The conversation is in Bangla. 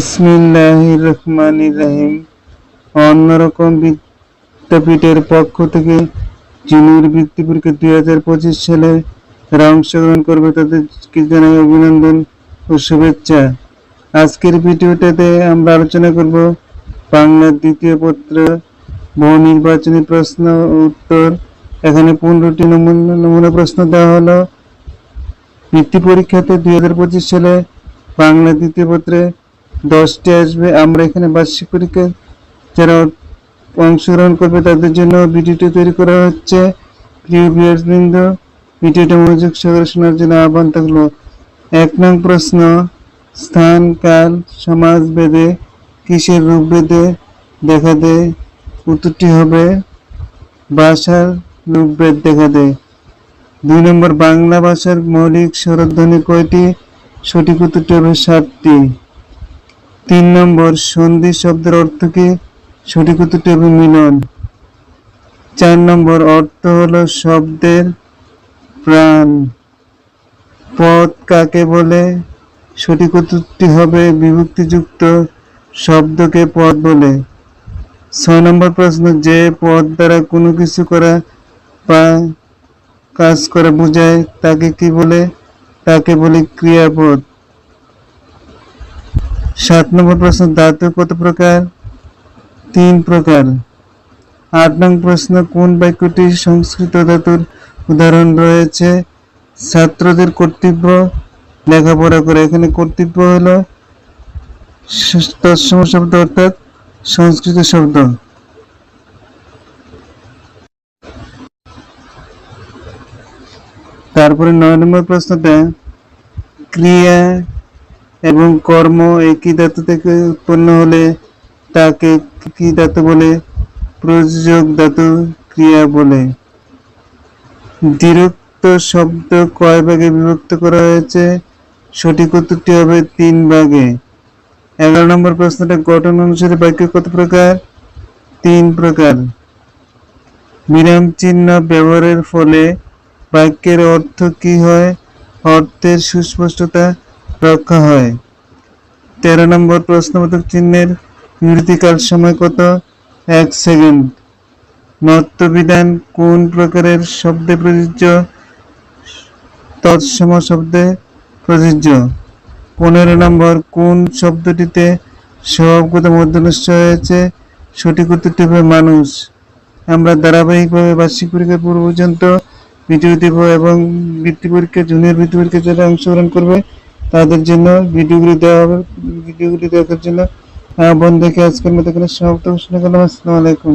বিসমিল্লাহ রহমান রাহিম অন্যরকম বিদ্যাপীঠের পক্ষ থেকে জুনিয়র বৃত্তি পরীক্ষা দুই হাজার পঁচিশ সালে অংশগ্রহণ করবে তাদেরকে জানাই অভিনন্দন ও শুভেচ্ছা। আজকের ভিডিওটাতে আমরা আলোচনা করব বাংলার দ্বিতীয় পত্র বহু নির্বাচনী প্রশ্ন ও উত্তর। এখানে পনেরোটি নমুনা নমুনা প্রশ্ন দেওয়া হলো। বৃত্তি পরীক্ষাতে দুই হাজার পঁচিশ সালে বাংলা দ্বিতীয় পত্রে দশটি আসবে। আমরা এখানে বার্ষিক পরীক্ষা যারা অংশগ্রহণ করবে তাদের জন্য ভিডিওটি তৈরি করা হচ্ছে। প্রিয় ভিউয়ার্স বৃন্দ, ভিডিওটা মনোযোগ সহকারে শোনার জন্য আহ্বান থাকল, এক নং প্রশ্ন, স্থান, কাল, সমাজ বেদে কিসের রূপ বেদে দেখা দেয় উত্তরটি হবে, ভাষার রূপভেদ দেখা দেয় দুই নম্বর, বাংলা ভাষার মৌলিক স্বরধ্বনি কয়টি? সঠিক উত্তরটি হবে সাতটি। তিন নম্বর সন্ধি শব্দের অর্থ কি? সঠিক উত্তরটি হবে মিলন। চার নম্বর অর্থ হলো শব্দের প্রাণ। পদ কাকে বলে? সঠিক উত্তরটি হবে বিভক্তিযুক্ত শব্দকে পদ বলে। ছয় নম্বর প্রশ্ন, যে পদ দ্বারা কোনো কিছু করা বা কাজ করা বোঝায়, তাকে কি বলে? তাকে বলে ক্রিয়াপদ। সাত নম্বর প্রশ্ন ধাতু কত প্রকার? তিন প্রকার। আট নং প্রশ্ন, কোন বাক্যটি সংস্কৃত ধাতুর উদাহরণ রয়েছে? ছাত্রদের কর্তব্য লেখাপড়া করে। এখানে কর্তব্য হলো তৎসম শব্দ অর্থাৎ সংস্কৃত শব্দ। তারপরে নয় নম্বর প্রশ্নটা ক্রিয়া এবং কর্ম একই ধাতু থেকে উৎপন্ন হলে তাকে কি ধাতু বলে? প্রযোজক ধাতু ক্রিয়া বলে। দ্বিরুক্ত শব্দ কয় ভাগে বিভক্ত করা হয়েছে? সঠিক উত্তরটি হবে তিন ভাগে। এগারো নম্বর প্রশ্নটা গঠন অনুসারে বাক্য কত প্রকার? তিন প্রকার। বিরাম চিহ্ন ব্যবহারের ফলে বাক্যের অর্থ কি হয়? অর্থের সুস্পষ্টতা রক্ষা হয়। তেরো নম্বর প্রশ্নবোধক চিহ্নের বিবৃতিকাল সময় কত? এক সেকেন্ড। নত্যবিধান কোন প্রকারের শব্দে প্রযোজ্য? তৎসম শব্দে প্রযোজ্য। পনেরো নম্বর, কোন শব্দটিতে স্বভাবগত মধ্যনস্য হয়েছে? সঠিক উত্তরটি হবে মানুষ। আমরা ধারাবাহিকভাবে বার্ষিক পরীক্ষার পূর্ব পর্যন্ত ভিডিও দেব এবং বৃত্তি পরীক্ষা জুনিয়র বৃত্তি পরীক্ষা যারা অংশগ্রহণ করবে। তাদের জন্য ভিডিওগুলি দেওয়া হবে। ভিডিওগুলি দেখার জন্য দেখে আজকের মতো এখানে সমাপ্ত ঘোষণা করলাম আসসালামু আলাইকুম।